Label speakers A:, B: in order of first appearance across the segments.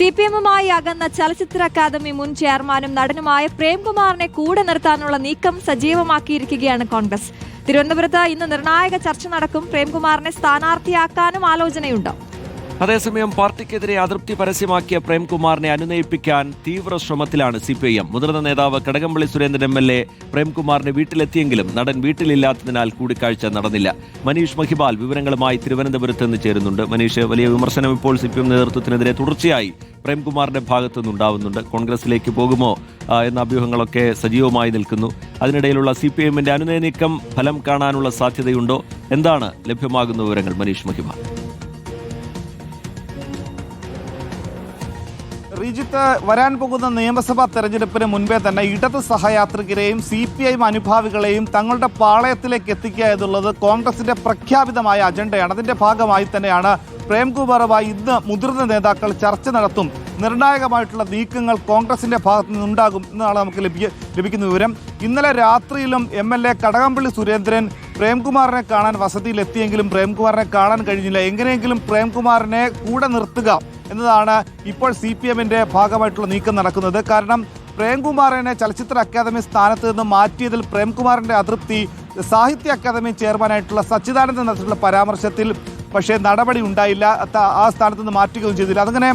A: C P എമ്മുമായി അകന്ന ചലച്ചിത്ര academy മുൻ ചെയർമാനും നടനുമായ പ്രേംകുമാറിനെ കൂടെ നിർത്താനുള്ള നീക്കം സജീവമാക്കിയിരിക്കുകയാണ് കോൺഗ്രസ്. തിരുവനന്തപുരത്ത് ഇന്ന് നിർണായക ചർച്ച നടക്കും. പ്രേംകുമാറിനെ സ്ഥാനാർത്ഥിയാക്കാനും ആലോചനയുണ്ട്.
B: അതേസമയം പാർട്ടിക്കെതിരെ അതൃപ്തി പരസ്യമാക്കിയ പ്രേംകുമാറിനെ അനുനയിപ്പിക്കാൻ തീവ്ര ശ്രമത്തിലാണ് സി പി ഐ എം മുതിർന്ന നേതാവ് Kadakampally Surendran M L A പ്രേംകുമാറിന്റെ വീട്ടിലെത്തിയെങ്കിലും നടൻ വീട്ടിലില്ലാത്തതിനാൽ കൂടിക്കാഴ്ച നടന്നില്ല. മനീഷ് മഹിബാൽ വിവരങ്ങളുമായി തിരുവനന്തപുരത്ത് നിന്ന് ചേരുന്നുണ്ട്. മനീഷ് വലിയ വിമർശനം ഇപ്പോൾ സി പി എം നേതൃത്വത്തിനെതിരെ തുടർച്ചയായി പ്രേംകുമാറിന്റെ ഭാഗത്തു നിന്നുണ്ടാവുന്നുണ്ട് കോൺഗ്രസിലേക്ക് പോകുമോ എന്ന അഭ്യൂഹങ്ങളൊക്കെ സജീവമായി നിൽക്കുന്നു. അതിനിടയിലുള്ള സി പി എമ്മിന്റെ അനുനയ നീക്കം ഫലം കാണാനുള്ള സാധ്യതയുണ്ടോ? എന്താണ് ലഭ്യമാകുന്ന വിവരങ്ങൾ മനീഷ് മഹിബാൽ?
C: റീജിത്ത് വരാൻ പോകുന്ന നിയമസഭാ തെരഞ്ഞെടുപ്പിന് മുൻപേ തന്നെ ഇടത് സഹയാത്രികരെയും സി പി ഐ അനുഭാവികളെയും തങ്ങളുടെ പാളയത്തിലേക്ക് എത്തിക്കുക എന്നുള്ളത് കോൺഗ്രസിന്റെ പ്രഖ്യാപിതമായ അജണ്ടയാണ്. അതിന്റെ ഭാഗമായി തന്നെയാണ് പ്രേംകുമാറുമായി ഇന്ന് മുതിർന്ന നേതാക്കൾ ചർച്ച നടത്തും. നിർണായകമായിട്ടുള്ള നീക്കങ്ങൾ കോൺഗ്രസിന്റെ ഭാഗത്തു നിന്നുണ്ടാകും എന്നാണ് നമുക്ക് ലഭിക്ക ലഭിക്കുന്ന വിവരം. ഇന്നലെ രാത്രിയിലും M L A Kadakampally Surendran പ്രേംകുമാറിനെ കാണാൻ വസതിയിലെത്തിയെങ്കിലും പ്രേംകുമാറിനെ കാണാൻ കഴിഞ്ഞില്ല. എങ്ങനെയെങ്കിലും പ്രേംകുമാറിനെ കൂടെ നിർത്തുക. എന്നതാണ് ഇപ്പോൾ സി പി എമ്മിന്റെ ഭാഗമായിട്ടുള്ള നീക്കം നടക്കുന്നത്. കാരണം പ്രേംകുമാറിനെ ചലച്ചിത്ര അക്കാദമി സ്ഥാനത്ത് നിന്ന് മാറ്റിയതിൽ പ്രേംകുമാറിന്റെ അതൃപ്തി സാഹിത്യ അക്കാദമി ചെയർമാനായിട്ടുള്ള സച്ചിദാനന്ദൻ നടത്തിയിട്ടുള്ള പരാമർശത്തിൽ പക്ഷേ നടപടി ഉണ്ടായില്ല. ആ സ്ഥാനത്ത് നിന്ന് മാറ്റുകയും ചെയ്തില്ല. അതങ്ങനെ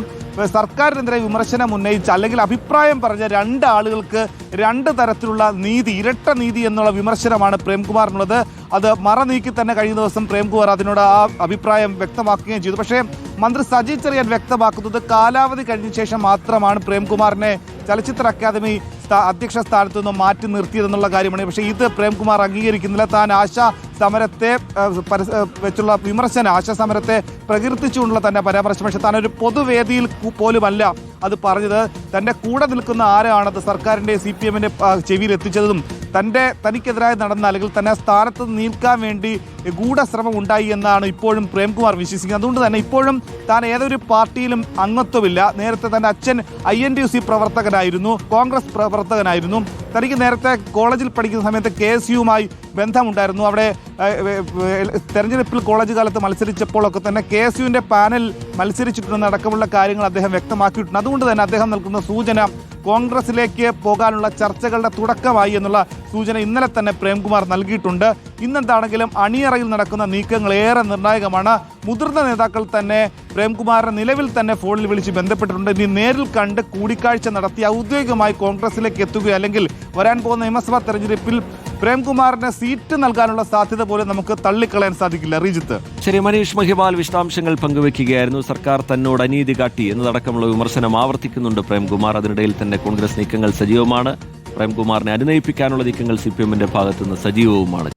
C: സർക്കാരിനെതിരെ വിമർശനം ഉന്നയിച്ച അല്ലെങ്കിൽ അഭിപ്രായം പറഞ്ഞ രണ്ട് ആളുകൾക്ക് രണ്ട് തരത്തിലുള്ള നീതി ഇരട്ട നീതി എന്നുള്ള വിമർശനമാണ് പ്രേംകുമാറിനുള്ളത്. അത് മറ നീക്കി തന്നെ കഴിഞ്ഞ ദിവസം പ്രേംകുമാർ അതിനോട് ആ അഭിപ്രായം വ്യക്തമാക്കുകയും ചെയ്തു. പക്ഷേ മന്ത്രി സജി ചെറിയാൻ വ്യക്തമാക്കുന്നത് കാലാവധി കഴിഞ്ഞ ശേഷം മാത്രമാണ് പ്രേംകുമാറിനെ ചലച്ചിത്ര അക്കാദമി അധ്യക്ഷ സ്ഥാനത്തു നിന്ന് മാറ്റി നിർത്തിയതെന്നുള്ള കാര്യമാണ്. പക്ഷേ ഇത് പ്രേംകുമാർ അംഗീകരിക്കുന്നില്ല. താൻ ആശ സമരത്തെ വെച്ചുള്ള വിമർശനം ആശ സമരത്തെ പ്രകീർത്തിച്ചുകൊണ്ടുള്ള തന്നെ പരാമർശം. പക്ഷേ താൻ ഒരു പൊതുവേദിയിൽ പോലുമല്ല അത് പറഞ്ഞത്. തന്റെ കൂടെ നിൽക്കുന്ന ആരാണത് സർക്കാരിന്റെ സി പി എമ്മിന്റെ ചെവിയിൽ എത്തിച്ചതും തന്റെ തനിക്കെതിരായി നടന്ന അല്ലെങ്കിൽ തന്നെ സ്ഥാനത്ത് നീക്കാൻ വേണ്ടി ഗൂഢശ്രമം ഉണ്ടായി എന്നാണ് ഇപ്പോഴും പ്രേംകുമാർ വിശ്വസിക്കുന്നത്. അതുകൊണ്ട് തന്നെ ഇപ്പോഴും താൻ ഏതൊരു പാർട്ടിയിലും അംഗത്വമില്ല. നേരത്തെ തന്റെ അച്ഛൻ I N T U C പ്രവർത്തകനായിരുന്നു. Congress പ്രവർത്തകനായിരുന്നു. തനിക്ക് നേരത്തെ കോളേജിൽ പഠിക്കുന്ന സമയത്ത് കെ എസ് യുമായി ബന്ധമുണ്ടായിരുന്നു. അവിടെ തെരഞ്ഞെടുപ്പിൽ കോളേജ് കാലത്ത് മത്സരിച്ചപ്പോഴൊക്കെ തന്നെ കെ എസ് യുവിന്റെ പാനൽ മത്സരിച്ചിട്ടുണ്ടെന്ന് അടക്കമുള്ള കാര്യങ്ങൾ അദ്ദേഹം വ്യക്തമാക്കിയിട്ടുണ്ട്. അതുകൊണ്ട് തന്നെ അദ്ദേഹം നൽകുന്ന സൂചന കോൺഗ്രസിലേക്ക് പോകാനുള്ള ചർച്ചകളുടെ തുടക്കമായി എന്നുള്ള സൂചന ഇന്നലെ തന്നെ പ്രേംകുമാർ നൽകിയിട്ടുണ്ട്. ഇന്നെന്താണെങ്കിലും അണിയറയിൽ നടക്കുന്ന നീക്കങ്ങൾ ഏറെ നിർണായകമാണ്. മുതിർന്ന നേതാക്കൾ തന്നെ പ്രേംകുമാറിനെ നിലവിൽ തന്നെ ഫോണിൽ വിളിച്ച് ബന്ധപ്പെട്ടിട്ടുണ്ട്. ഇനി നേരിൽ കണ്ട് കൂടിക്കാഴ്ച നടത്തി ഔദ്യോഗികമായി കോൺഗ്രസിലേക്ക് എത്തുകയോ അല്ലെങ്കിൽ വരാൻ പോകുന്ന നിയമസഭാ തെരഞ്ഞെടുപ്പിൽ പ്രേംകുമാറിന് സീറ്റ് നൽകാനുള്ള സാധ്യത പോലും നമുക്ക് തള്ളിക്കളയാൻ സാധിക്കില്ല. റീജിത്ത്.
B: ശരി മനീഷ് മഹിമാൽ വിശദാംശങ്ങൾ പങ്കുവെക്കുകയായിരുന്നു. സർക്കാർ തന്നോട് അനീതി കാട്ടി എന്നതടക്കമുള്ള വിമർശനം ആവർത്തിക്കുന്നുണ്ട് പ്രേംകുമാർ. അതിനിടയിൽ തന്നെ കോൺഗ്രസ് നീക്കങ്ങൾ സജീവമാണ്. പ്രേംകുമാറിനെ അനുനയിപ്പിക്കാനുള്ള നീക്കങ്ങൾ സി പി എമ്മിന്റെ ഭാഗത്തുനിന്ന് സജീവവുമാണ്.